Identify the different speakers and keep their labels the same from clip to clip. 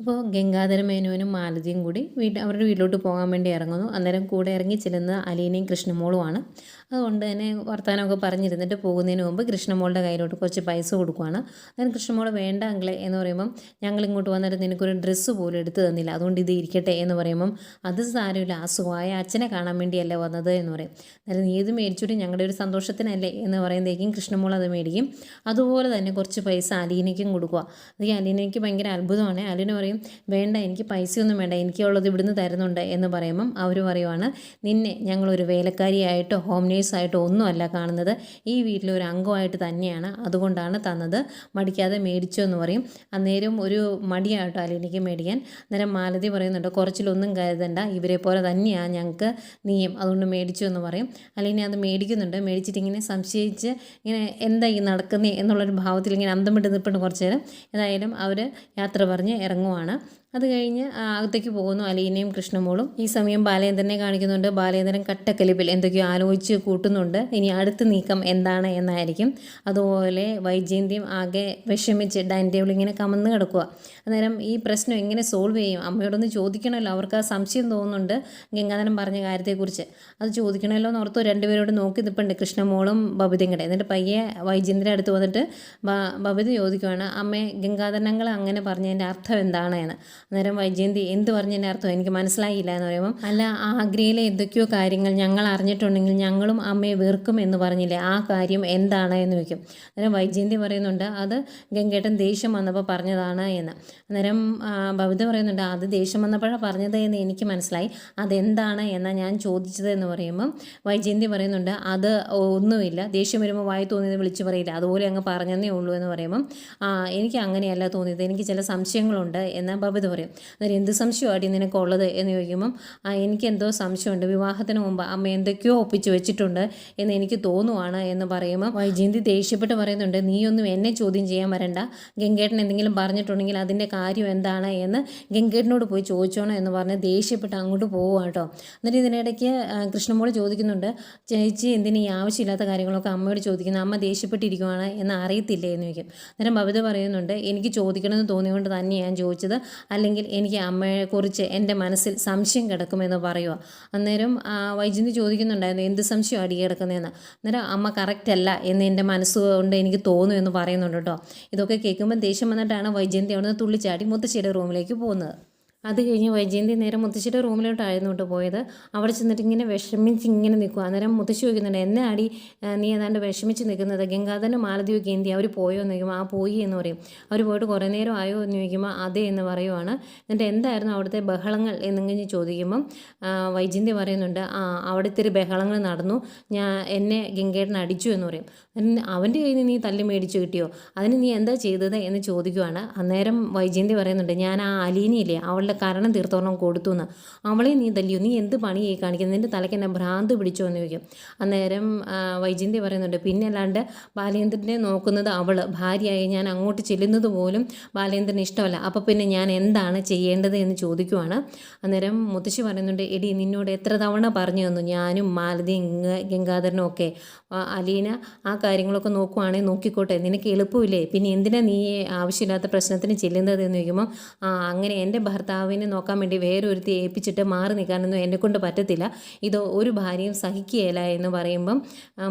Speaker 1: അപ്പോൾ ഗംഗാധര മേനോനും മാലതിയും കൂടി വീട്ട് അവരുടെ വീട്ടിലോട്ട് പോകാൻ വേണ്ടി ഇറങ്ങുന്നു. അന്നേരം കൂടെ ഇറങ്ങി ചെല്ലുന്നത് അലീനയും കൃഷ്ണമോളുമാണ്. അതുകൊണ്ട് തന്നെ വർത്തമാനമൊക്കെ പറഞ്ഞിരുന്നിട്ട് പോകുന്നതിന് മുമ്പ് കൃഷ്ണമോളുടെ കയ്യിലോട്ട് കുറച്ച് പൈസ കൊടുക്കുവാണ്. അന്നേരം കൃഷ്ണമോൾ വേണ്ട അങ്കിളെ എന്ന് പറയുമ്പം ഞങ്ങൾ ഇങ്ങോട്ട് വന്നിട്ട് നിനക്കൊരു ഡ്രസ്സ് പോലും എടുത്തു തന്നില്ല. അതുകൊണ്ട് ഇത് ഇരിക്കട്ടെ എന്ന് പറയുമ്പം അത് സാരമില്ല. അസുഖമായ അച്ഛനെ കാണാൻ വേണ്ടിയല്ലേ വന്നത് എന്ന് പറയും. അന്നേരം നീ ഇത് മേടിച്ചിട്ട് ഞങ്ങളുടെ ഒരു സന്തോഷത്തിനല്ലേ എന്ന് പറയുമ്പോഴേക്കും കൃഷ്ണമോൾ അത് മേടിക്കും. അതുപോലെ തന്നെ കുറച്ച് പൈസ അലീനയ്ക്കും കൊടുക്കുക അത് അലീനയ്ക്ക് ഭയങ്കര അത്ഭുതമാണ്. അലീന പറയും വേണ്ട എനിക്ക് പൈസയൊന്നും വേണ്ട എനിക്കുള്ളത് ഇവിടുന്ന് തരുന്നുണ്ട് എന്ന് പറയുമ്പം അവർ പറയുവാണ് നിന്നെ ഞങ്ങളൊരു വേലക്കാരിയായിട്ടോ ഹോം നേഴ്സായിട്ടോ ഒന്നുമല്ല കാണുന്നത്. ഈ വീട്ടിലൊരു അംഗമായിട്ട് തന്നെയാണ് അതുകൊണ്ടാണ് തന്നത്. മടിക്കാതെ മേടിച്ചോ എന്ന് പറയും. അന്നേരം ഒരു മടിയായിട്ടോ എനിക്ക് മേടിക്കാൻ. അന്നേരം മാലതി പറയുന്നുണ്ട് കുറച്ചിലൊന്നും കരുതണ്ട ഇവരെ പോലെ തന്നെയാണ് ഞങ്ങൾക്ക് നീയും അതുകൊണ്ട് മേടിച്ചു എന്ന് പറയും. അലിനി അത് മേടിക്കുന്നുണ്ട്. മേടിച്ചിട്ട് ഇങ്ങനെ സംശയിച്ച് ഇങ്ങനെ എന്താ ഈ നടക്കുന്നേ എന്നുള്ളൊരു ഭാവത്തിൽ ഇങ്ങനെ അന്തം വിട്ട് നിൽപ്പുണ്ട് കുറച്ച് നേരം. ഏതായാലും അവർ യാത്ര പറഞ്ഞ് ഇറങ്ങുവാണ്. ആണ്. അത് കഴിഞ്ഞ് അകത്തേക്ക് പോകുന്നു അലീനയും കൃഷ്ണമോളും. ഈ സമയം ബാലേന്ദ്രനെ കാണിക്കുന്നുണ്ട്. ബാലേന്ദ്രൻ കട്ടക്കലിപ്പിൽ എന്തൊക്കെയോ ആലോചിച്ച് കൂട്ടുന്നുണ്ട്. ഇനി അടുത്ത നീക്കം എന്താണ് എന്നായിരിക്കും. അതുപോലെ വൈജയന്തിയും ആകെ വിഷമിച്ച് ഡൈനിങ് ടേബിൾ ഇങ്ങനെ കമന്ന് കിടക്കുക അന്നേരം ഈ പ്രശ്നം എങ്ങനെ സോൾവ് ചെയ്യും? അമ്മയോടൊന്ന് ചോദിക്കണമല്ലോ. അവർക്ക് ആ സംശയം തോന്നുന്നുണ്ട് ഗംഗാധരൻ പറഞ്ഞ കാര്യത്തെക്കുറിച്ച്. അത് ചോദിക്കണമല്ലോ എന്ന് ഓർത്ത് രണ്ടുപേരോട് നോക്കി നിൽപ്പുണ്ട് കൃഷ്ണമോളും ബബിതയും കൂടെ. എന്നിട്ട് പയ്യെ വൈജയന്തിന്റെ അടുത്ത് വന്നിട്ട് ബബിത ചോദിക്കുവാണ് അമ്മേ ഗംഗാധരനങ്ങൾ അങ്ങനെ പറഞ്ഞതിന്റെ അർത്ഥം എന്താണ്? എന്ന്. അന്നേരം വൈജയന്തി എന്ത് പറഞ്ഞതിന്റെ അർത്ഥം എനിക്ക് മനസ്സിലായില്ല എന്ന് പറയുമ്പം അല്ല ആ ആഗ്രയിലെ എന്തൊക്കെയോ കാര്യങ്ങൾ ഞങ്ങൾ അറിഞ്ഞിട്ടുണ്ടെങ്കിൽ ഞങ്ങളും അമ്മയെ വെറുക്കും എന്ന് പറഞ്ഞില്ലേ? ആ കാര്യം എന്താണ്? എന്ന് ചോദിക്കും. അന്നേരം വൈജയന്തി പറയുന്നുണ്ട് അത് ഗംഗേട്ടൻ ദേഷ്യം വന്നപ്പോൾ പറഞ്ഞതാണ് എന്ന്. അന്നേരം ഭവിത പറയുന്നുണ്ട് അത് ദേഷ്യം വന്നപ്പോഴാണ് പറഞ്ഞത് എന്ന് എനിക്ക് മനസ്സിലായി. അതെന്താണ് എന്നാണ് ഞാൻ ചോദിച്ചത് എന്ന് പറയുമ്പം വൈജയന്തി പറയുന്നുണ്ട് അത് ഒന്നുമില്ല. ദേഷ്യം വരുമ്പോൾ വായി തോന്നിയത് വിളിച്ചു പറയില്ല. അതുപോലെ അങ്ങ് പറഞ്ഞതേ ഉള്ളൂ എന്ന് പറയുമ്പം എനിക്ക് അങ്ങനെയല്ല തോന്നിയത്. എനിക്ക് ചില സംശയങ്ങളുണ്ട് എന്ന് ഭവിത പറയും. അന്നേരം എന്ത് സംശയമാടി നിനക്കുള്ളത്? എന്ന് ചോദിക്കുമ്പം എനിക്ക് എന്തോ സംശയമുണ്ട്. വിവാഹത്തിന് മുമ്പ് അമ്മ എന്തൊക്കെയോ ഒപ്പിച്ച് വെച്ചിട്ടുണ്ട് എന്ന് എനിക്ക് തോന്നുവാണ് എന്ന് പറയുമ്പോൾ വൈജയന്തി ദേഷ്യപ്പെട്ട് പറയുന്നുണ്ട് നീയൊന്നും എന്നെ ചോദ്യം ചെയ്യാൻ വരണ്ട. ഗംഗേട്ടൻ എന്തെങ്കിലും പറഞ്ഞിട്ടുണ്ടെങ്കിൽ അതിന്റെ കാര്യം എന്താണ്? എന്ന് ഗംഗേട്ടനോട് പോയി ചോദിച്ചോണം എന്ന് പറഞ്ഞ് ദേഷ്യപ്പെട്ട് അങ്ങോട്ട് പോവുക കേട്ടോ എന്നിട്ട് ഇതിനിടയ്ക്ക് കൃഷ്ണമോൾ ചോദിക്കുന്നുണ്ട് ചേച്ചി എന്തിനു ആവശ്യമില്ലാത്ത കാര്യങ്ങളൊക്കെ അമ്മയോട് ചോദിക്കുന്നു? അമ്മ ദേഷ്യപ്പെട്ടിരിക്കുവാണ് എന്ന് അറിയത്തില്ലേ? എന്ന് ചോദിക്കും. അന്നേരം ബബിത പറയുന്നുണ്ട് എനിക്ക് ചോദിക്കണമെന്ന് തോന്നിയുകൊണ്ട് തന്നെ ഞാൻ ചോദിച്ചത്. അല്ലെങ്കിൽ എനിക്ക് അമ്മയെക്കുറിച്ച് എന്റെ മനസ്സിൽ സംശയം കിടക്കുമെന്ന് പറയുക അന്നേരം ആ, വൈജയന്തി ചോദിക്കുന്നുണ്ടായിരുന്നു എന്ത് സംശയം അടി കിടക്കുന്നതെന്ന് അന്നേരം അമ്മ കറക്റ്റ് അല്ല എന്ന് എന്റെ മനസ്സുകൊണ്ട് എനിക്ക് തോന്നുന്നു എന്ന് പറയുന്നുണ്ട് കേട്ടോ. ഇതൊക്കെ കേൾക്കുമ്പോൾ ദേഷ്യം വന്നിട്ടാണ് വൈജയന്തി അവിടെ നിന്ന് തുള്ളിച്ചാടി മുത്തശ്ശിയുടെ റൂമിലേക്ക് പോകുന്നത്. അത് കഴിഞ്ഞ് വൈജയന്തി നേരെ മുത്തശ്ശിയുടെ റൂമിലോട്ടായിരുന്നു കേട്ടോ പോയത്. അവിടെ ചെന്നിട്ട് ഇങ്ങനെ വിഷമിച്ച് ഇങ്ങനെ നിൽക്കുക അന്നേരം മുത്തശ്ശി ചോദിക്കുന്നുണ്ട് എന്നെ അടി നീ ഏതാണ്ട് വിഷമിച്ച് നിൽക്കുന്നത്? ഗംഗാധരനും മാലദ്വീപ് എന്തി അവർ പോയോ? എന്ന് ചോദിക്കുമ്പോൾ ആ പോയി എന്ന് പറയും. അവർ പോയിട്ട് കുറേ നേരം ആയോ എന്ന് ചോദിക്കുമ്പോൾ അതെ എന്ന് പറയുവാണ്. എന്നിട്ട് എന്തായിരുന്നു അവിടുത്തെ ബഹളങ്ങൾ എന്നിങ്ങനെ ചോദിക്കുമ്പം വൈജയന്തി പറയുന്നുണ്ട് ആ അവിടെ ഒരു ബഹളങ്ങൾ നടന്നു. ഞാൻ എന്നെ ഗംഗേട്ടൻ അടിച്ചു എന്ന് പറയും. അവന്റെ കയ്യിൽ നിന്ന് നീ തല്ലി മേടിച്ചു കിട്ടിയോ? അതിന് നീ എന്താ ചെയ്തത്? എന്ന് ചോദിക്കുവാണ്. അന്നേരം വൈജയന്തി പറയുന്നുണ്ട് ഞാൻ ആ അലീനയില്ലേ? അവളുടെ കരണം തീർത്തോണം കൊടുത്തു എന്ന്. അവളെ നീ തല്ലിയോ നീ എന്ത് പണിയായി കാണിക്കുന്നത്? നിന്റെ തലയ്ക്ക് എന്നെ ഭ്രാന്ത് പിടിച്ചോ? എന്ന് ചോദിക്കും. അന്നേരം വൈജയന്തി പറയുന്നുണ്ട് പിന്നെ അല്ലാണ്ട് ബാലേന്ദ്രനെ നോക്കുന്നത് അവൾ ഭാര്യയായി ഞാൻ അങ്ങോട്ട് ചെല്ലുന്നത് പോലും ബാലേന്ദ്രന് ഇഷ്ടമല്ല. അപ്പോൾ പിന്നെ ഞാൻ എന്താണ് ചെയ്യേണ്ടത്? എന്ന് ചോദിക്കുവാണ്. അന്നേരം മുത്തശ്ശി പറയുന്നുണ്ട് എടി നിന്നോട് എത്ര തവണ പറഞ്ഞു തന്നു? ഞാനും മാലതി ഗംഗ- ഗംഗാധരനും ഒക്കെ. അലീന ആ കാര്യങ്ങളൊക്കെ നോക്കുവാണെങ്കിൽ നോക്കിക്കോട്ടെ. നിനക്ക് എളുപ്പമില്ലേ? പിന്നെ എന്തിനാ നീ ആവശ്യമില്ലാത്ത പ്രശ്നത്തിന് ചെല്ലുന്നത്? എന്ന് ചോദിക്കുമ്പോൾ അങ്ങനെ എന്റെ ഭർത്താവിനെ നോക്കാൻ വേണ്ടി വേറൊരുത്തി ഏൽപ്പിച്ചിട്ട് മാറി നിൽക്കാനൊന്നും എന്നെ കൊണ്ട് പറ്റത്തില്ല. ഇത് ഒരു ഭാര്യയും സഹിക്കുകയില്ല എന്ന് പറയുമ്പം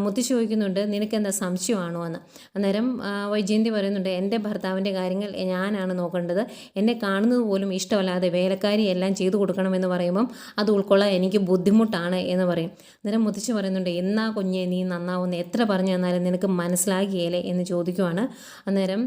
Speaker 1: മുത്തി ചോദിക്കുന്നുണ്ട് നിനക്കെന്താ സംശയമാണോ? എന്ന്. അന്നേരം വൈജയന്തി പറയുന്നുണ്ട് എന്റെ ഭർത്താവിന്റെ കാര്യങ്ങൾ ഞാനാണ് നോക്കേണ്ടത്. എന്നെ കാണുന്നത് പോലും ഇഷ്ടമല്ലാതെ വേലക്കാരി എല്ലാം ചെയ്തു കൊടുക്കണമെന്ന് പറയുമ്പം അത് ഉൾക്കൊള്ളാൻ എനിക്ക് ബുദ്ധിമുട്ടാണ് എന്ന് പറയും. അന്നേരം മുത്തശ്ശി പറയുന്നുണ്ട് എന്നാ കുഞ്ഞെ നീ നന്നാവുന്ന എത്ര പറഞ്ഞു തന്നാലും നിനക്ക് മനസ്സിലാകിയേലേ എന്ന് ചോദിക്കുവാണ്. അന്നേരം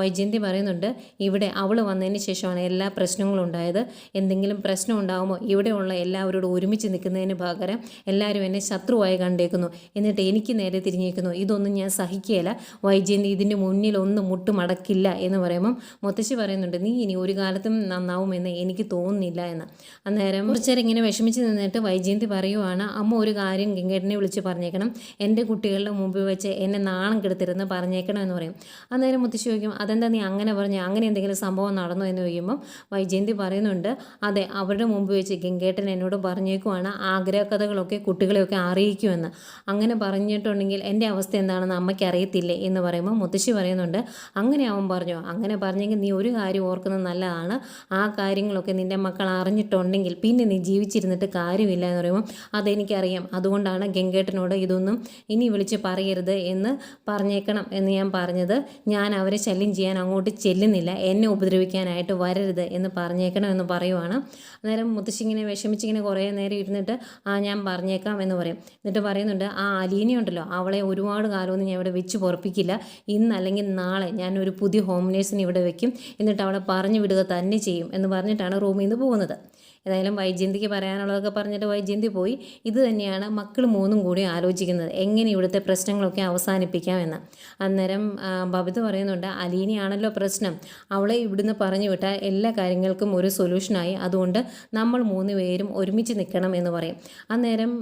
Speaker 1: വൈജയന്തി പറയുന്നുണ്ട് ഇവിടെ അവൾ വന്നതിന് ശേഷമാണ് എല്ലാ പ്രശ്നങ്ങളും ഉണ്ടായത്? എന്തെങ്കിലും പ്രശ്നം ഉണ്ടാകുമോ ഇവിടെയുള്ള എല്ലാവരോടും ഒരുമിച്ച് നിൽക്കുന്നതിന് പകരം എല്ലാവരും എന്നെ ശത്രുവായി കണ്ടേക്കുന്നു. എന്നിട്ട് എനിക്ക് നേരെ തിരിഞ്ഞേക്കുന്നു. ഇതൊന്നും ഞാൻ സഹിക്കുകയില്ല. വൈജയന്തി ഇതിന്റെ മുന്നിൽ ഒന്നും മുട്ടുമടക്കില്ല എന്ന് പറയുമ്പം മുത്തശ്ശി പറയുന്നുണ്ട് നീ ഇനി ഒരു കാലത്തും നന്നാവുമെന്ന് എനിക്ക് തോന്നുന്നില്ല എന്ന്. അന്നേരം കുറച്ചേരം ഇങ്ങനെ വിഷമിച്ച് നിന്നിട്ട് വൈജയന്തി പറയുവാണ് അമ്മ ഒരു കാര്യം ഗംഗേട്ടനെ വിളിച്ച് പറഞ്ഞേക്കണം. എന്റെ കുട്ടികളുടെ മുമ്പിൽ വെച്ച് എന്നെ നാണം കെടുത്തിരുന്ന് പറഞ്ഞേക്കണം എന്ന് പറയും. അന്നേരം മുത്തശ്ശി ചോദിക്കും അതെന്താ നീ അങ്ങനെ പറഞ്ഞു? അങ്ങനെ എന്തെങ്കിലും സംഭവം നടന്നു? എന്ന് ചോദിക്കുമ്പം വൈജയന്തി പറയുന്നുണ്ട്. അതെ അവരുടെ മുമ്പ് വെച്ച് ഗംഗേട്ടൻ എന്നോട് പറഞ്ഞേക്കുവാണ് ആഗ്രഹകഥകളൊക്കെ കുട്ടികളെയൊക്കെ അറിയിക്കുമെന്ന്. അങ്ങനെ പറഞ്ഞിട്ടുണ്ടെങ്കിൽ എന്റെ അവസ്ഥ എന്താണെന്ന് അമ്മയ്ക്ക് അറിയത്തില്ലേ എന്ന് പറയുമ്പോൾ മുത്തശ്ശി പറയുന്നുണ്ട്. അങ്ങനെ അവൻ പറഞ്ഞു അങ്ങനെ പറഞ്ഞെങ്കിൽ നീ ഒരു കാര്യം ഓർക്കുന്നത് നല്ലതാണ്. ആ കാര്യങ്ങളൊക്കെ നിന്റെ മക്കൾ അറിഞ്ഞിട്ടുണ്ടെങ്കിൽ പിന്നെ നീ ജീവിച്ചിരുന്നിട്ട് കാര്യമില്ല എന്ന് പറയുമ്പോൾ അതെനിക്കറിയാം. അതുകൊണ്ടാണ് ഗംഗേട്ടനോട് ഇതൊന്നും ഇനി വിളിച്ച് പറയരുത് എന്ന് പറഞ്ഞേക്കണം എന്ന് ഞാൻ പറഞ്ഞത്. ഞാൻ അവരെ ശല്യം ചെയ്യാൻ അങ്ങോട്ട് ചെല്ലുന്നില്ല. എന്നെ ഉപദ്രവിക്കാനായിട്ട് വരരുത് എന്ന് പറഞ്ഞേക്കണം. എന്ന് പറയുവാണ്. അന്നേരം മുത്തശ്ശിങ്ങനെ വിഷമിച്ചിങ്ങനെ കുറേ നേരം ഇരുന്നിട്ട് ആ ഞാൻ പറഞ്ഞേക്കാം എന്ന് പറയും. എന്നിട്ട് പറയുന്നുണ്ട് ആ അലീനയുണ്ടല്ലോ അവളെ ഒരുപാട് കാലമൊന്നും ഞാൻ ഇവിടെ വെച്ച് പൊറപ്പിക്കില്ല. ഇന്ന് അല്ലെങ്കിൽ നാളെ ഞാനൊരു പുതിയ ഹോം നേഴ്സിനെ ഇവിടെ വെക്കും. എന്നിട്ട് അവളെ പറഞ്ഞു വിടുക തന്നെ ചെയ്യും എന്ന് പറഞ്ഞിട്ടാണ് റൂമിൽ നിന്ന് പോകുന്നത്. ഏതായാലും വൈജയന്തിക്ക് പറയാനുള്ളതൊക്കെ പറഞ്ഞിട്ട് വൈജയന്തി പോയി. ഇത് തന്നെയാണ് മക്കൾ മൂന്നും കൂടി ആലോചിക്കുന്നത്. എങ്ങനെ ഇവിടുത്തെ പ്രശ്നങ്ങളൊക്കെ അവസാനിപ്പിക്കാം എന്ന് അന്നേരം ബബിത പറയുന്നുണ്ട് അലീനയാണല്ലോ പ്രശ്നം. അവളെ ഇവിടുന്ന് പറഞ്ഞു വിട്ടാൽ എല്ലാ കാര്യങ്ങൾക്കും ഒരു സൊല്യൂഷനായി അതുകൊണ്ട് നമ്മൾ മൂന്ന് പേരും ഒരുമിച്ച് നിൽക്കണം എന്ന് പറയും. അന്നേരം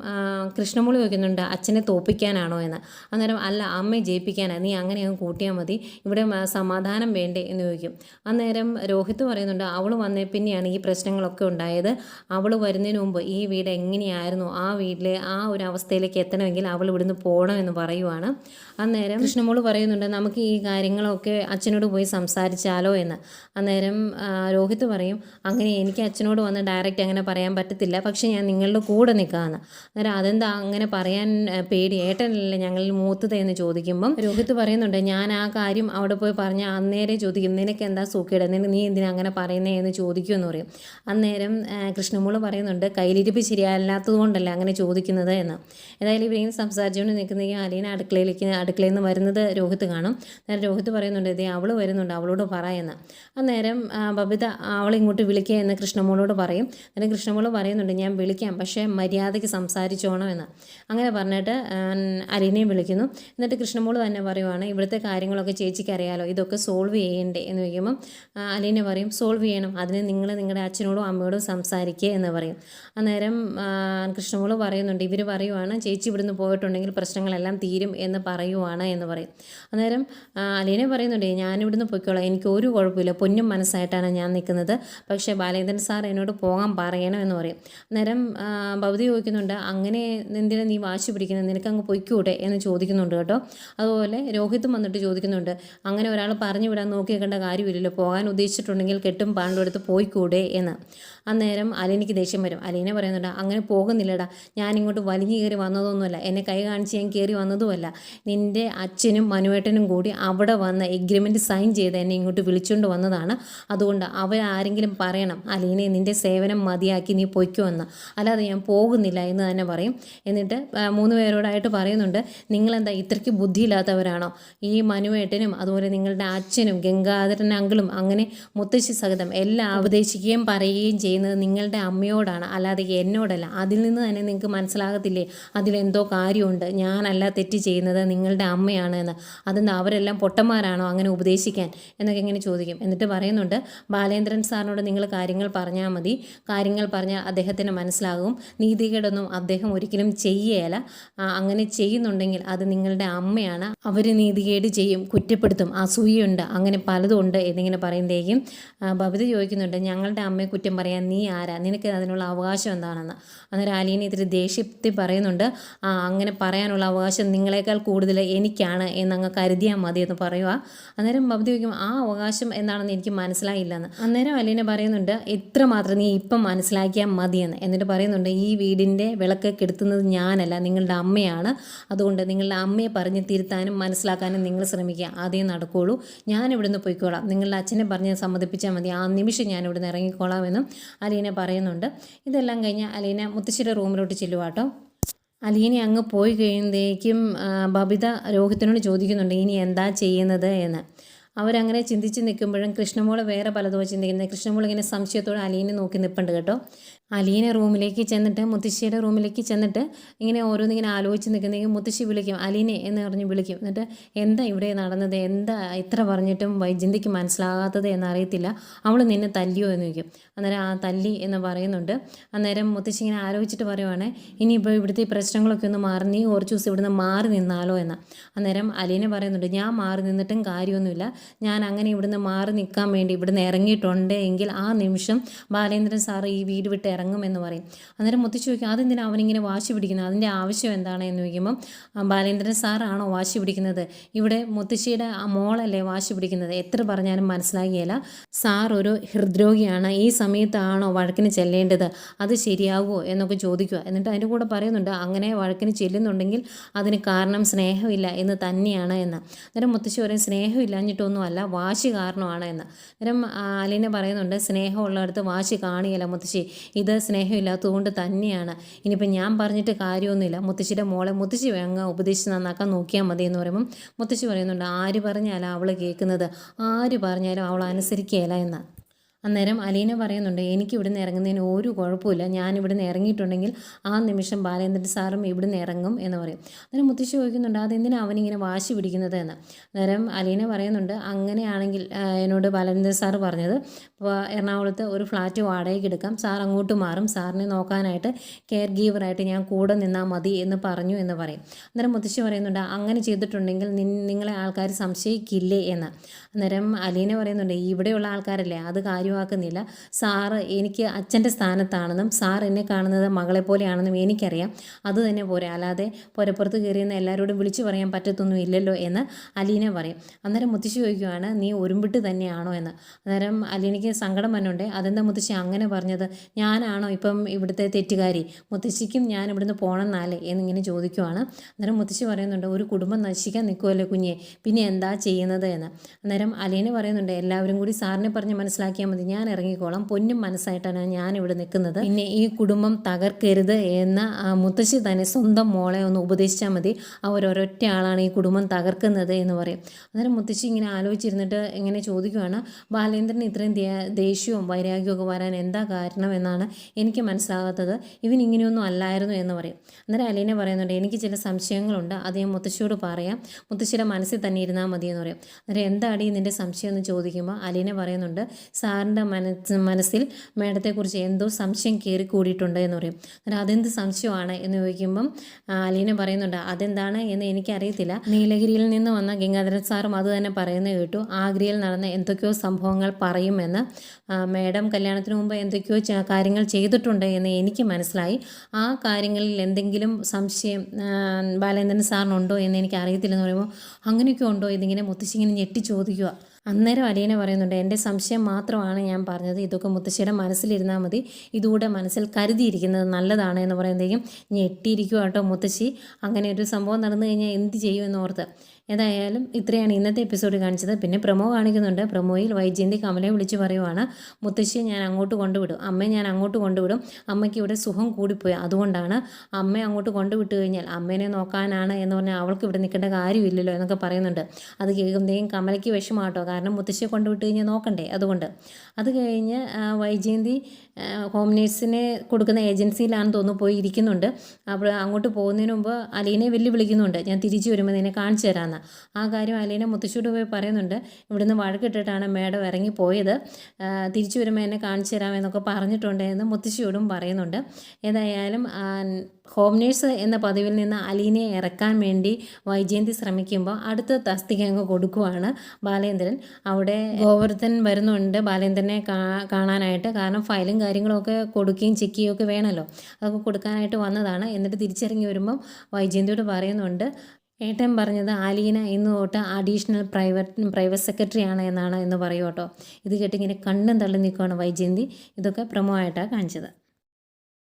Speaker 1: കൃഷ്ണമൂളി വയ്ക്കുന്നുണ്ട് അച്ഛനെ തോപ്പിക്കാനാണോ എന്ന്? അന്നേരം അല്ല അമ്മയെ ജയിപ്പിക്കാനാണ് നീ അങ്ങനെ അങ്ങ് കൂട്ടിയാൽ മതി. ഇവിടെ സമാധാനം വേണ്ടേ? എന്ന് ചോദിക്കും. അന്നേരം രോഹിത് പറയുന്നുണ്ട് അവൾ വന്നേ പിന്നെയാണ് ഈ പ്രശ്നങ്ങളൊക്കെ ഉണ്ടായത്. അവൾ വരുന്നതിന് മുമ്പ് ഈ വീട് എങ്ങനെയായിരുന്നു? ആ വീട്ടിലെ ആ ഒരു അവസ്ഥയിലേക്ക് എത്തണമെങ്കിൽ അവൾ ഇവിടുന്ന് പോകണമെന്ന് പറയുവാണ്. അന്നേരം കൃഷ്ണമോൾ പറയുന്നുണ്ട് നമുക്ക് ഈ കാര്യങ്ങളൊക്കെ അച്ഛനോട് പോയി സംസാരിച്ചാലോ എന്ന്. അന്നേരം രോഹിത് പറയും അങ്ങനെ എനിക്ക് അച്ഛനോട് വന്ന് ഡയറക്റ്റ് അങ്ങനെ പറയാൻ പറ്റത്തില്ല. പക്ഷേ ഞാൻ നിങ്ങളുടെ കൂടെ നിൽക്കാമെന്ന് അന്നേരം അതെന്താ അങ്ങനെ പറയാൻ പേടി? ഏട്ടനല്ലേ ഞങ്ങളിൽ മൂത്തത് എന്ന് ചോദിക്കുമ്പം രോഹിത് പറയുന്നുണ്ട് ഞാൻ ആ കാര്യം അവിടെ പോയി പറഞ്ഞ അന്നേരെ ചോദിക്കും നിനക്ക് എന്താ സൂക്കേട്? നിനക്ക് നീ എന്തിനാ അങ്ങനെ പറയുന്നേ? എന്ന് ചോദിക്കുമെന്ന് പറയും. അന്നേരം കൃഷ്ണമോൾ പറയുന്നുണ്ട് കയ്യിലിരിപ്പ് ശരിയല്ലാത്തത് കൊണ്ടല്ല അങ്ങനെ ചോദിക്കുന്നത് എന്ന്. ഏതായാലും ഇവരെയും സംസാരിച്ചുകൊണ്ട് നിൽക്കുന്നെങ്കിൽ അലീന അടുക്കളയിലേക്ക് അടുക്കളയിൽ നിന്ന് വരുന്നത് രോഹിത് കാണും. നേരം രോഹിത് പറയുന്നുണ്ട് ഇതേ അവൾ വരുന്നുണ്ട് അവളോട് പറ എന്ന്. അന്നേരം ബബിത അവളിങ്ങോട്ട് വിളിക്കുക എന്ന് കൃഷ്ണമോളോട് പറയും. അന്നേരം കൃഷ്ണമോൾ പറയുന്നുണ്ട് ഞാൻ വിളിക്കാം പക്ഷേ മര്യാദയ്ക്ക് സംസാരിച്ചോണം എന്ന്. അങ്ങനെ പറഞ്ഞിട്ട് അലീനയും വിളിക്കുന്നു. എന്നിട്ട് കൃഷ്ണമോൾ തന്നെ പറയുവാണ് ഇവിടുത്തെ കാര്യങ്ങളൊക്കെ ചേച്ചിക്ക് അറിയാലോ ഇതൊക്കെ സോൾവ് ചെയ്യണ്ടേ എന്ന് ചോദിക്കുമ്പം അലീന പറയും സോൾവ് ചെയ്യണം അതിന് നിങ്ങൾ നിങ്ങളുടെ അച്ഛനോടും അമ്മയോടും സംസാരിക്കുക എന്ന് പറയും. അന്നേരം കൃഷ്ണമോൾ പറയുന്നുണ്ട് ഇവർ പറയുവാണ് ചേച്ചി ഇവിടുന്ന് പോയിട്ടുണ്ടെങ്കിൽ പ്രശ്നങ്ങളെല്ലാം തീരും എന്ന് പറയുവാണ് എന്ന് പറയും. അന്നേരം അലീനെ പറയുന്നുണ്ട് ഞാനിവിടുന്ന് പൊയ്ക്കോളാം എനിക്ക് ഒരു കുഴപ്പമില്ല പൊന്നും മനസ്സായിട്ടാണ് ഞാൻ നിൽക്കുന്നത് പക്ഷേ ബാലേന്ദ്രൻ സാർ എന്നോട് പോകാൻ പറയണം എന്ന് പറയും. അന്നേരം ഭവതി ചോദിക്കുന്നുണ്ട് അങ്ങനെ എന്തിനാ നീ വാശി പിടിക്കുന്നത്? നിനക്കങ്ങ് പൊയ്ക്കൂടെ? എന്ന് ചോദിക്കുന്നുണ്ട് കേട്ടോ. അതുപോലെ രോഹിത്തും വന്നിട്ട് ചോദിക്കുന്നുണ്ട് അങ്ങനെ ഒരാൾ പറഞ്ഞു വിടാൻ നോക്കി കാര്യമില്ലല്ലോ പോകാൻ ഉദ്ദേശിച്ചിട്ടുണ്ടെങ്കിൽ കെട്ടും പാണ്ടും എടുത്ത് പോയിക്കൂടെ? എന്ന്. അന്നേരം അലീനയ്ക്ക് ദേഷ്യം വരും. അലീന പറയുന്നുണ്ട് അങ്ങനെ പോകുന്നില്ലടാ. ഞാൻ ഇങ്ങോട്ട് വലിഞ്ഞു കയറി വന്നതൊന്നുമല്ല. എന്നെ കൈ കാണിച്ച് ഞാൻ കയറി വന്നതുമല്ല. നിന്റെ അച്ഛനും മനുവേട്ടനും കൂടി അവിടെ വന്ന് എഗ്രിമെന്റ് സൈൻ ചെയ്ത് എന്നെ ഇങ്ങോട്ട് വിളിച്ചുകൊണ്ട് വന്നതാണ്. അതുകൊണ്ട് അവരാരെങ്കിലും പറയണം. അലീനെ നിന്റെ സേവനം മതിയാക്കി നീ പൊയ്ക്കുമെന്ന് അല്ലാതെ ഞാൻ പോകുന്നില്ല എന്ന് തന്നെ പറയും. എന്നിട്ട് മൂന്ന് പേരോടായിട്ട് പറയുന്നുണ്ട് നിങ്ങളെന്താ ഇത്രയ്ക്ക് ബുദ്ധിയില്ലാത്തവരാണോ? ഈ മനുവേട്ടനും അതുപോലെ നിങ്ങളുടെ അച്ഛനും ഗംഗാധരൻ അങ്കിളും അങ്ങനെ മുത്തശ്ശി സഹിതം എല്ലാം ഉപദേശിക്കുകയും പറയുകയും ചെയ്യുന്നത് നിങ്ങളുടെ അമ്മയോടാണ് അല്ലാതെ എന്നോടല്ല. അതിൽ നിന്ന് തന്നെ നിങ്ങൾക്ക് മനസ്സിലാകത്തില്ലേ? അതിലെന്തോ കാര്യമുണ്ട്. ഞാനല്ല തെറ്റ് ചെയ്യുന്നത് നിങ്ങളുടെ അമ്മയാണ് എന്ന്. അതെന്താ അവരെല്ലാം പൊട്ടന്മാരാണോ അങ്ങനെ ഉപദേശിക്കാൻ? എന്നൊക്കെ ഇങ്ങനെ ചോദിക്കും. എന്നിട്ട് പറയുന്നുണ്ട് ബാലേന്ദ്രൻ സാറിനോട് നിങ്ങൾ കാര്യങ്ങൾ പറഞ്ഞാൽ മതി. കാര്യങ്ങൾ പറഞ്ഞാൽ അദ്ദേഹത്തിന് മനസ്സിലാകും. നീതികേടൊന്നും അദ്ദേഹം ഒരിക്കലും ചെയ്യേല. അങ്ങനെ ചെയ്യുന്നുണ്ടെങ്കിൽ അത് നിങ്ങളുടെ അമ്മയാണ്. അവർ നീതികേട് ചെയ്യും കുറ്റപ്പെടുത്തും. അസൂയുണ്ട് അങ്ങനെ പലതും ഉണ്ട് എന്നിങ്ങനെ പറയുമ്പോഴേക്കും ഭവതി ചോദിക്കുന്നുണ്ട് ഞങ്ങളുടെ അമ്മയെ കുറ്റം പറയാൻ നീ ആരാ? നിനക്ക് അതിനുള്ള അവകാശം എന്താണെന്ന്. അന്നേരം അലീന ഇത്തിരി ദേഷ്യത്തിൽ പറയുന്നുണ്ട് ആ അങ്ങനെ പറയാനുള്ള അവകാശം നിങ്ങളെക്കാൾ കൂടുതൽ എനിക്കാണ് എന്നങ്ങ് കരുതിയാൽ മതി എന്ന് പറയുക അന്നേരം ഭവതി ചോദിക്കും ആ അവകാശം എന്താണെന്ന് എനിക്ക് മനസ്സിലായില്ലെന്ന്. അന്നേരം അലീന പറയുന്നുണ്ട് എത്ര മാത്രം നീ ഇപ്പം മനസ്സിലാക്കിയാൽ മതിയെന്ന്. എന്നിട്ട് പറയുന്നുണ്ട് ഈ വീടിന്റെ വിളക്ക് കെടുത്തുന്നത് ഞാനല്ല നിങ്ങളുടെ അമ്മയാണ്. അതുകൊണ്ട് നിങ്ങളുടെ അമ്മയെ പറഞ്ഞ് തിരുത്താനും മനസ്സിലാക്കാനും നിങ്ങൾ ശ്രമിക്കുക. അതേ നടക്കുകയുള്ളൂ ഞാൻ ഇവിടുന്ന് പോയിക്കോളാം. നിങ്ങളുടെ അച്ഛനെ പറഞ്ഞ് സമ്മതിപ്പിച്ചാൽ മതി. ആ നിമിഷം ഞാൻ ഇവിടുന്ന് ഇറങ്ങിക്കോളാം എന്നും അലീന പറയുന്നുണ്ട്. ഇതെല്ലാം കഴിഞ്ഞ് അലീന മുത്തശ്ശിയുടെ റൂമിലോട്ട് ചെല്ലുവാട്ടോ. അലീന അങ്ങ് പോയി കഴിയുമ്പോഴേക്കും ബബിത രോഹിത്തിനോട് ചോദിക്കുന്നുണ്ട് ഇനി എന്താ ചെയ്യുന്നത്? എന്ന്. അവരങ്ങനെ ചിന്തിച്ച് നിൽക്കുമ്പോഴും കൃഷ്ണമോൾ വേറെ പലതോ ചിന്തിക്കുന്നത് കൃഷ്ണമോൾ ഇങ്ങനെ സംശയത്തോടെ അലീനെ നോക്കി നിൽപ്പുണ്ട് കേട്ടോ. അലീന റൂമിലേക്ക് ചെന്നിട്ട് മുത്തശ്ശിയുടെ റൂമിലേക്ക് ചെന്നിട്ട് ഇങ്ങനെ ഓരോന്നിങ്ങനെ ആലോചിച്ച് നിൽക്കുന്നെങ്കിൽ മുത്തശ്ശി വിളിക്കും അലീനെ എന്ന് പറഞ്ഞ് വിളിക്കും. എന്നിട്ട് എന്താ ഇവിടെ നടന്നത്? എന്താ ഇത്ര പറഞ്ഞിട്ടും വൈജന്തിക്ക് മനസ്സിലാകാത്തത് എന്നറിയത്തില്ല. അവൾ നിന്നെ തല്ലിയോ എന്ന് ചോദിക്കും. അന്നേരം ആ തല്ലി എന്ന് പറയുന്നുണ്ട്. അന്നേരം മുത്തശ്ശി ഇങ്ങനെ ആലോചിച്ചിട്ട് പറയുവാണ് ഇനിയിപ്പോൾ ഇവിടുത്തെ പ്രശ്നങ്ങളൊക്കെ ഒന്ന് മാറി നീ കുറച്ച് ദിവസം ഇവിടുന്ന് മാറി നിന്നാലോ എന്ന്. അന്നേരം അലീന പറയുന്നുണ്ട് ഞാൻ മാറി നിന്നിട്ടും കാര്യമൊന്നുമില്ല. ഞാൻ അങ്ങനെ ഇവിടുന്ന് മാറി നിൽക്കാൻ വേണ്ടി ഇവിടുന്ന് ഇറങ്ങിയിട്ടുണ്ട് എങ്കിൽ ആ നിമിഷം ബാലേന്ദ്രൻ സാറ് ഈ വീട് വിട്ട് ഇറങ്ങുമെന്ന് പറയും. അന്നേരം മുത്തശ്ശി ചോദിക്കും അതെന്തിനാ അവനിങ്ങനെ വാശി പിടിക്കുന്നത്? അതിന്റെ ആവശ്യം എന്താണ് എന്ന് ചോദിക്കുമ്പം ബാലേന്ദ്രൻ സാറാണോ വാശി പിടിക്കുന്നത്? ഇവിടെ മുത്തശ്ശിയുടെ ആ മോളല്ലേ വാശി പിടിക്കുന്നത്? എത്ര പറഞ്ഞാലും മനസ്സിലാകിയല്ല സാർ ഒരു ഹൃദ്രോഗിയാണ്. ഈ സമയത്താണോ വഴക്കിന് ചെല്ലേണ്ടത്? അത് ശരിയാകുമോ എന്നൊക്കെ ചോദിക്കുക. എന്നിട്ട് അതിന്റെ കൂടെ പറയുന്നുണ്ട് അങ്ങനെ വഴക്കിന് ചെല്ലുന്നുണ്ടെങ്കിൽ അതിന് കാരണം സ്നേഹമില്ല എന്ന് തന്നെയാണ് എന്ന്. അന്നേരം മുത്തശ്ശി പറയും സ്നേഹമില്ലാഞ്ഞിട്ടൊന്നുമല്ല വാശി കാരണമാണ് എന്ന്. അന്നേരം അലീന പറയുന്നുണ്ട് സ്നേഹമുള്ളിടത്ത് വാശി കാണിയല്ല മുത്തശ്ശി. ഇത് സ്നേഹമില്ലാത്തതുകൊണ്ട് തന്നെയാണ്. ഇനിയിപ്പോൾ ഞാൻ പറഞ്ഞിട്ട് കാര്യമൊന്നുമില്ല. മുത്തശ്ശിയുടെ മോളെ മുത്തശ്ശി അങ്ങ് ഉപദേശിച്ച് നന്നാക്കാൻ നോക്കിയാൽ മതി എന്ന് പറയുമ്പം മുത്തശ്ശി പറയുന്നുണ്ട് ആര് പറഞ്ഞാലും അവൾ കേൾക്കുന്നത്? ആര് പറഞ്ഞാലും അവൾ അനുസരിക്കുകയില്ല എന്ന്. അന്നേരം അലീന പറയുന്നുണ്ട് എനിക്ക് ഇവിടുന്ന് ഇറങ്ങുന്നതിന് ഒരു കുഴപ്പമില്ല. ഞാൻ ഇവിടുന്ന് ഇറങ്ങിയിട്ടുണ്ടെങ്കിൽ ആ നിമിഷം ബാലേന്ദ്രൻ സാറും ഇവിടുന്ന് ഇറങ്ങും എന്ന് പറയും. അന്നേരം മുത്തശ്ശി ചോദിക്കുന്നുണ്ട് അതെന്തിനാണ് അവനിങ്ങനെ വാശി പിടിക്കുന്നത് എന്ന്? അന്നേരം അലീന പറയുന്നുണ്ട് അങ്ങനെയാണെങ്കിൽ എന്നോട് ബാലേന്ദ്രൻ സാറ് പറഞ്ഞത് എറണാകുളത്ത് ഒരു ഫ്ലാറ്റ് വാടകയ്ക്ക് എടുക്കാം. സാർ അങ്ങോട്ട് മാറും. സാറിനെ നോക്കാനായിട്ട് കെയർ ഗീവറായിട്ട് ഞാൻ കൂടെ നിന്നാൽ മതി എന്ന് പറഞ്ഞു എന്ന് പറയും. അന്നേരം മുത്തശ്ശി പറയുന്നുണ്ട് അങ്ങനെ ചെയ്തിട്ടുണ്ടെങ്കിൽ നിങ്ങളെ ആൾക്കാർ സംശയിക്കില്ലേ എന്ന്? അന്നേരം അലീന പറയുന്നുണ്ട് ഇവിടെയുള്ള ആൾക്കാരല്ലേ അത് കാര്യമാക്കുന്നില്ല. സാറ് എനിക്ക് അച്ഛന്റെ സ്ഥാനത്താണെന്നും സാർ എന്നെ കാണുന്നത് മകളെ പോലെയാണെന്നും എനിക്കറിയാം. അത് തന്നെ പോരെ. അല്ലാതെ പുരപ്പുറത്ത് കയറിയെന്ന് എല്ലാവരോടും വിളിച്ചു പറയാൻ പറ്റത്തൊന്നും ഇല്ലല്ലോ എന്ന് അലീന പറയും. അന്നേരം മുത്തശ്ശി ചോദിക്കുവാണ് നീ ഒരുമ്പിട്ട് തന്നെയാണോ? എന്ന്. അന്നേരം അലീനയ്ക്ക് സങ്കടം വന്നുണ്ട് അതെന്താ മുത്തശ്ശി അങ്ങനെ പറഞ്ഞത്? ഞാനാണോ ഇപ്പം ഇവിടുത്തെ തെറ്റുകാരി? മുത്തശ്ശിക്കും ഞാൻ ഇവിടുന്ന് പോകണമെന്നല്ലേ എന്നിങ്ങനെ ചോദിക്കുവാണ്. അന്നേരം മുത്തശ്ശി പറയുന്നുണ്ട് ഒരു കുടുംബം നശിക്കാൻ നിൽക്കുമല്ലോ കുഞ്ഞെ? പിന്നെ എന്താ ചെയ്യുന്നത്? എന്ന്. അന്നേരം അലീന പറയുന്നുണ്ട് എല്ലാവരും കൂടി സാറിനെ പറഞ്ഞ് മനസ്സിലാക്കിയാൽ ഞാൻ ഇറങ്ങിക്കോളാം. പൊന്നും മനസ്സായിട്ടാണ് ഞാൻ ഇവിടെ നിൽക്കുന്നത്. പിന്നെ ഈ കുടുംബം തകർക്കരുത് എന്ന് ആ മുത്തശ്ശി തന്നെ സ്വന്തം മോളെ ഒന്ന് ഉപദേശിച്ചാൽ മതി. അവർ ഒരൊറ്റ ആളാണ് ഈ കുടുംബം തകർക്കുന്നത് എന്ന് പറയും. അന്നേരം മുത്തശ്ശി ഇങ്ങനെ ആലോചിച്ചിരുന്നിട്ട് ഇങ്ങനെ ചോദിക്കുവാണ് ബാലേന്ദ്രൻ ഇത്രയും ദേഷ്യവും വൈരാഗ്യവും വരാൻ എന്താ കാരണം എന്നാണ് എനിക്ക് മനസ്സിലാകാത്തത്. ഇവൻ ഇങ്ങനെയൊന്നും അല്ലായിരുന്നു എന്ന് പറയും. അന്നേരം അലീന പറയുന്നുണ്ട് എനിക്ക് ചില സംശയങ്ങളുണ്ട്. അത് ഞാൻ മുത്തശ്ശിയോട് പറയാം. മുത്തശ്ശിയുടെ മനസ്സിൽ തന്നെ ഇരുന്നാൽ മതി എന്ന് പറയും. അന്നേരം എന്താടി നിന്റെ സംശയം? എന്ന് ചോദിക്കുമ്പോൾ അലീന പറയുന്നുണ്ട് സാറിന്റെ മനസ്സ് മനസ്സിൽ മേഡത്തെക്കുറിച്ച് എന്തോ സംശയം കയറി കൂടിയിട്ടുണ്ട് എന്ന് പറയും. അന്നേരം അതെന്ത് സംശയമാണ് എന്ന് ചോദിക്കുമ്പം അലീന പറയുന്നുണ്ട് അതെന്താണ് എന്ന് എനിക്കറിയത്തില്ല. നീലഗിരിയിൽ നിന്ന് വന്ന ഗംഗാധരൻ സാറും അത് തന്നെ പറയുന്നത് കേട്ടു. ആഗ്രയിൽ നടന്ന എന്തൊക്കെയോ സംഭവങ്ങൾ പറയുമെന്ന് മാഡം കല്യാണത്തിന് മുമ്പ് എന്തൊക്കെയോ കാര്യങ്ങൾ ചെയ്തിട്ടുണ്ട് എന്ന് എനിക്ക് മനസ്സിലായി. ആ കാര്യങ്ങളിൽ എന്തെങ്കിലും സംശയം ബാലേന്ദ്രൻ സാറിനുണ്ടോ എന്ന് എനിക്ക് അറിയത്തില്ലെന്ന് പറയുമ്പോൾ അങ്ങനെയൊക്കെ ഉണ്ടോ? ഇതിങ്ങനെ മുത്തശ്ശിങ്ങനെ ഞെട്ടി ചോദിക്കുക അന്നേരം അലീന പറയുന്നുണ്ട് എന്റെ സംശയം മാത്രമാണ് ഞാൻ പറഞ്ഞത്. ഇതൊക്കെ മുത്തശ്ശിയുടെ മനസ്സിലിരുന്നാൽ മതി. ഇതുകൂടെ മനസ്സിൽ കരുതിയിരിക്കുന്നത് നല്ലതാണ് എന്ന് പറയുമ്പോഴേക്കും ഞെട്ടിയിരിക്കുക കേട്ടോ മുത്തശ്ശി. അങ്ങനെ ഒരു സംഭവം നടന്നു കഴിഞ്ഞാൽ എന്ത് ചെയ്യുമെന്ന് ഓർത്ത് ഏതായാലും ഇത്രയാണ് ഇന്നത്തെ എപ്പിസോഡ് കാണിച്ചത്. പിന്നെ പ്രൊമോ കാണിക്കുന്നുണ്ട്. പ്രൊമോയിൽ വൈജയന്തി കമലയെ വിളിച്ച് പറയുവാണ് മുത്തശ്ശിയെ ഞാൻ അങ്ങോട്ട് കൊണ്ടുവിടും. അമ്മയെ ഞാൻ അങ്ങോട്ട് കൊണ്ടുവിടും. അമ്മയ്ക്ക് ഇവിടെ സുഖം കൂടിപ്പോയി. അതുകൊണ്ടാണ് അമ്മയെ അങ്ങോട്ട് കൊണ്ടുവിട്ട് കഴിഞ്ഞാൽ അമ്മേനെ നോക്കാനാണ് എന്ന് പറഞ്ഞാൽ അവൾക്ക് ഇവിടെ നിൽക്കേണ്ട കാര്യമില്ലല്ലോ എന്നൊക്കെ പറയുന്നുണ്ട്. അത് കേൾക്കുമ്പോഴേക്കും കമലയ്ക്ക് വിഷമാട്ടോ കാരണം മുത്തശ്ശിയെ കൊണ്ടുവിട്ട് കഴിഞ്ഞാൽ നോക്കണ്ടേ? അതുകൊണ്ട്. അത് കഴിഞ്ഞ് വൈജയന്തി ഹോം നേഴ്സിനെ കൊടുക്കുന്ന ഏജൻസിയിലാണെന്ന് തോന്നുന്നു പോയി ഇരിക്കുന്നുണ്ട് അപ്പോൾ അങ്ങോട്ട് പോകുന്നതിന് മുമ്പ് അലീനെ വെല്ലു വിളിക്കുന്നുണ്ട് ഞാൻ തിരിച്ചു വരുമ്പോൾ നിന്നെ കാണിച്ചു തരാമെന്ന്. ആ കാര്യം അലീന മുത്തശ്ശിയോട് പോയി പറയുന്നുണ്ട്. ഇവിടുന്ന് വഴക്കിട്ടിട്ടാണ് മേഡം ഇറങ്ങിപ്പോയത്. തിരിച്ചു വരുമ്പോൾ എന്നെ കാണിച്ചു തരാമെന്നൊക്കെ പറഞ്ഞിട്ടുണ്ട് എന്ന് മുത്തശ്ശിയോടും പറയുന്നുണ്ട്. ഏതായാലും ഹോം നേഴ്സ് എന്ന പദവിയിൽ നിന്ന് അലീനയെ ഇറക്കാൻ വേണ്ടി വൈജയന്തി ശ്രമിക്കുമ്പോൾ അടുത്ത തസ്തിക അങ്ങ് കൊടുക്കുവാണ് ബാലേന്ദ്രൻ. അവിടെ ഗോവർദ്ധൻ വരുന്നുണ്ട് ബാലേന്ദ്രനെ കാണാനായിട്ട്. കാരണം ഫയലും കാര്യങ്ങളൊക്കെ കൊടുക്കുകയും ചെക്ക് ചെയ്യുകയൊക്കെ വേണമല്ലോ അതൊക്കെ കൊടുക്കാനായിട്ട് വന്നതാണ്. എന്നിട്ട് തിരിച്ചിറങ്ങി വരുമ്പം വൈജയന്തിയോട് പറയുന്നുണ്ട് ഏട്ടൻ പറഞ്ഞത് ആലീന ഇന്ന് തൊട്ട് അഡീഷണൽ പ്രൈവറ്റ് പ്രൈവറ്റ് സെക്രട്ടറി ആണ് എന്നാണ് എന്ന് പറയൂ കേട്ടോ. ഇത് കേട്ടിങ്ങനെ കണ്ണും തള്ളി നിൽക്കുകയാണ് വൈജയന്തി. ഇതൊക്കെ പ്രമോ ആയിട്ടാണ് കാണിച്ചത്.